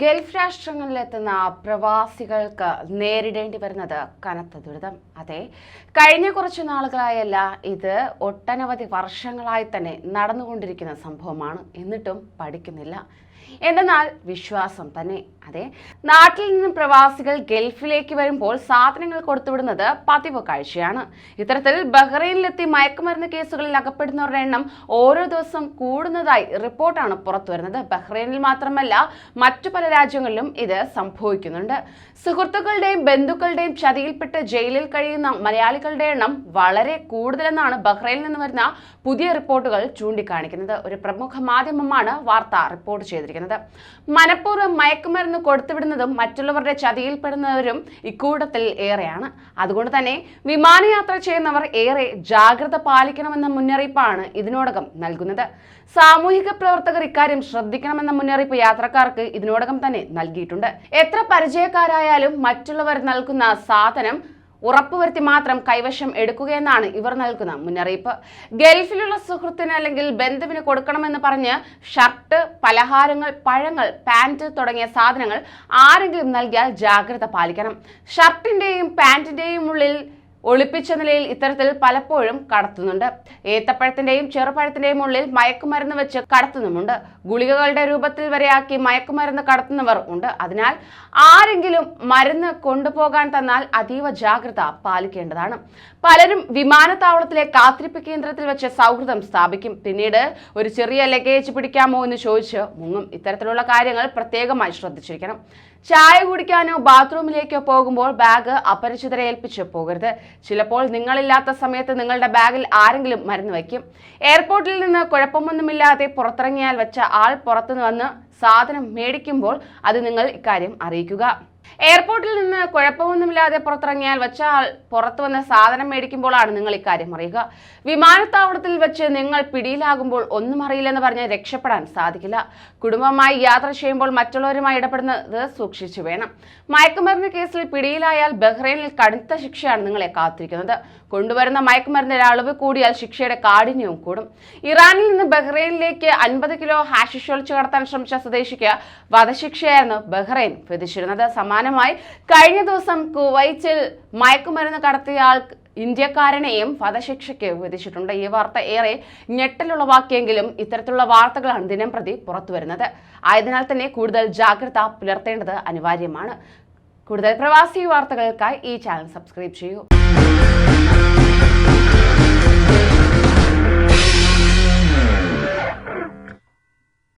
Gulf രാഷ്ട്രങ്ങളിലെത്തുന്ന പ്രവാസികൾക്ക് നേരിടേണ്ടി വരുന്നത് കനത്ത ദുരിതം. അതെ കഴിഞ്ഞ കുറച്ച് നാളുകളായല്ല ഇത് ഒട്ടനവധി വർഷങ്ങളായി തന്നെ നടന്നുകൊണ്ടിരിക്കുന്ന സംഭവമാണ്. എന്നിട്ടും പഠിക്കുന്നില്ല. എന്തെന്നാൽ വിശ്വാസം തന്നെ. അതെ നാട്ടിൽ നിന്നും പ്രവാസികൾ ഗൾഫിലേക്ക് വരുമ്പോൾ സാധനങ്ങൾ കൊടുത്തുവിടുന്നത് പതിവ് കാഴ്ചയാണ്. ഇത്തരത്തിൽ ബഹ്റൈനിലെത്തി മയക്കുമരുന്ന് കേസുകളിൽ അകപ്പെടുന്നവരുടെ എണ്ണം ഓരോ ദിവസം കൂടുന്നതായി റിപ്പോർട്ടാണ് പുറത്തുവരുന്നത്. ബഹ്റൈനിൽ മാത്രമല്ല മറ്റു പല രാജ്യങ്ങളിലും ഇത് സംഭവിക്കുന്നുണ്ട്. സുഹൃത്തുക്കളുടെയും ബന്ധുക്കളുടെയും ചതിയിൽപ്പെട്ട് ജയിലിൽ കഴിയുന്ന മലയാളികളുടെ എണ്ണം വളരെ കൂടുതലെന്നാണ് ബഹ്റൈനിൽ നിന്ന് വരുന്ന പുതിയ റിപ്പോർട്ടുകൾ ചൂണ്ടിക്കാണിക്കുന്നത്. ഒരു പ്രമുഖ മാധ്യമമാണ് വാർത്ത റിപ്പോർട്ട് ചെയ്തിരിക്കുന്നത്. മനഃപൂർവം മയക്കുമരുന്ന് കൊടുത്തുവിടുന്നതും മറ്റുള്ളവരുടെ ചതിയിൽപ്പെടുന്നവരും ഇക്കൂട്ടത്തിൽ ഏറെയാണ്. അതുകൊണ്ട് തന്നെ വിമാനയാത്ര ചെയ്യുന്നവർ ഏറെ ജാഗ്രത പാലിക്കണമെന്ന മുന്നറിയിപ്പാണ് ഇതിനോടകം നൽകുന്നത്. സാമൂഹിക പ്രവർത്തകർ ഇക്കാര്യം ശ്രദ്ധിക്കണമെന്ന മുന്നറിയിപ്പ് യാത്രക്കാർക്ക് ഇതിനോടകം തന്നെ നൽകിയിട്ടുണ്ട്. എത്ര പരിചയക്കാരായാലും മറ്റുള്ളവർ നൽകുന്ന സാധനം ഉറപ്പുവരുത്തി മാത്രം കൈവശം എടുക്കുകയെന്നാണ് ഇവർ നൽകുന്ന മുന്നറിയിപ്പ്. ഗൾഫിലുള്ള സുഹൃത്തിന് അല്ലെങ്കിൽ ബന്ധുവിന് കൊടുക്കണമെന്ന് പറഞ്ഞ് ഷർട്ട് പലഹാരങ്ങൾ പഴങ്ങൾ പാന്റ് തുടങ്ങിയ സാധനങ്ങൾ ആരെങ്കിലും നൽകിയാൽ ജാഗ്രത പാലിക്കണം. ഷർട്ടിന്റെയും പാന്റിന്റെയും ഉള്ളിൽ ഒളിപ്പിച്ച നിലയിൽ ഇത്തരത്തിൽ പലപ്പോഴും കടത്തുന്നുണ്ട്. ഏത്തപ്പഴത്തിന്റെയും ചെറുപഴത്തിന്റെയും ഉള്ളിൽ മയക്കുമരുന്ന് വെച്ച് കടത്തുന്നുമുണ്ട്. ഗുളികകളുടെ രൂപത്തിൽ വരെയാക്കി മയക്കുമരുന്ന് കടത്തുന്നവർ ഉണ്ട്. അതിനാൽ ആരെങ്കിലും മരുന്ന് കൊണ്ടുപോകാൻ തന്നാൽ അതീവ ജാഗ്രത പാലിക്കേണ്ടതാണ്. പലരും വിമാനത്താവളത്തിലെ കാത്തിരിപ്പ് കേന്ദ്രത്തിൽ വെച്ച് സൗഹൃദം സ്ഥാപിക്കും. പിന്നീട് ഒരു ചെറിയ ലഗേജ് പിടിക്കാമോ എന്ന് ചോദിച്ച് മുങ്ങും. ഇത്തരത്തിലുള്ള കാര്യങ്ങൾ പ്രത്യേകമായി ശ്രദ്ധിച്ചിരിക്കണം. ചായ കുടിക്കാനോ ബാത്റൂമിലേക്കോ പോകുമ്പോൾ ബാഗ് അപരിചിതരെ ഏൽപ്പിച്ച് പോകരുത്. ചിലപ്പോൾ നിങ്ങളില്ലാത്ത സമയത്ത് നിങ്ങളുടെ ബാഗിൽ ആരെങ്കിലും മരുന്ന് വയ്ക്കും. എയർപോർട്ടിൽ നിന്ന് കുഴപ്പമൊന്നുമില്ലാതെ പുറത്തിറങ്ങിയാൽ വെച്ച ആൾ പുറത്തുനിന്ന് വന്ന് സാധനം മേടിക്കുമ്പോൾ അത് നിങ്ങൾ ഇക്കാര്യം അറിയിക്കുക. എയർപോർട്ടിൽ നിന്ന് കുഴപ്പമൊന്നുമില്ലാതെ പുറത്തിറങ്ങിയാൽ വെച്ചാൽ പുറത്തു വന്ന സാധനം മേടിക്കുമ്പോഴാണ് നിങ്ങൾ ഇക്കാര്യം അറിയുക. വിമാനത്താവളത്തിൽ വെച്ച് നിങ്ങൾ പിടിയിലാകുമ്പോൾ ഒന്നും അറിയില്ലെന്ന് പറഞ്ഞ് രക്ഷപ്പെടാൻ സാധിക്കില്ല. കുടുംബമായി യാത്ര ചെയ്യുമ്പോൾ മറ്റുള്ളവരുമായി ഇടപെടുന്നത് സൂക്ഷിച്ചു വേണം. മയക്കുമരുന്ന് കേസിൽ പിടിയിലായാൽ ബഹ്റൈനിൽ കടുത്ത ശിക്ഷയാണ് നിങ്ങളെ കാത്തിരിക്കുന്നത്. കൊണ്ടുവരുന്ന മയക്കുമരുന്നിന്റെ അളവ് കൂടിയാൽ ശിക്ഷയുടെ കാഠിന്യവും കൂടും. ഇറാനിൽ നിന്ന് ബഹ്റൈനിലേക്ക് അൻപത് കിലോ ഹാഷിഷ് ഒളിച്ചു കടത്താൻ ശ്രമിച്ച സ്വദേശിക്ക് വധശിക്ഷയായിരുന്നു ബഹ്റൈൻ വിധിച്ചിരുന്നത്. സമാനമായി കഴിഞ്ഞ ദിവസം കുവൈറ്റിൽ മയക്കുമരുന്ന് കടത്തിയ ആൾ ഇന്ത്യക്കാരനെയും വധശിക്ഷയ്ക്ക് വിധിച്ചിട്ടുണ്ട്. ഈ വാർത്ത ഏറെ ഞെട്ടലുളവാക്കിയെങ്കിലും ഇത്തരത്തിലുള്ള വാർത്തകളാണ് ദിനം പ്രതി പുറത്തുവരുന്നത്. ആയതിനാൽ തന്നെ കൂടുതൽ ജാഗ്രത പുലർത്തേണ്ടത് അനിവാര്യമാണ്. കൂടുതൽ പ്രവാസി വാർത്തകൾക്കായി ഈ ചാനൽ സബ്സ്ക്രൈബ് ചെയ്യൂ.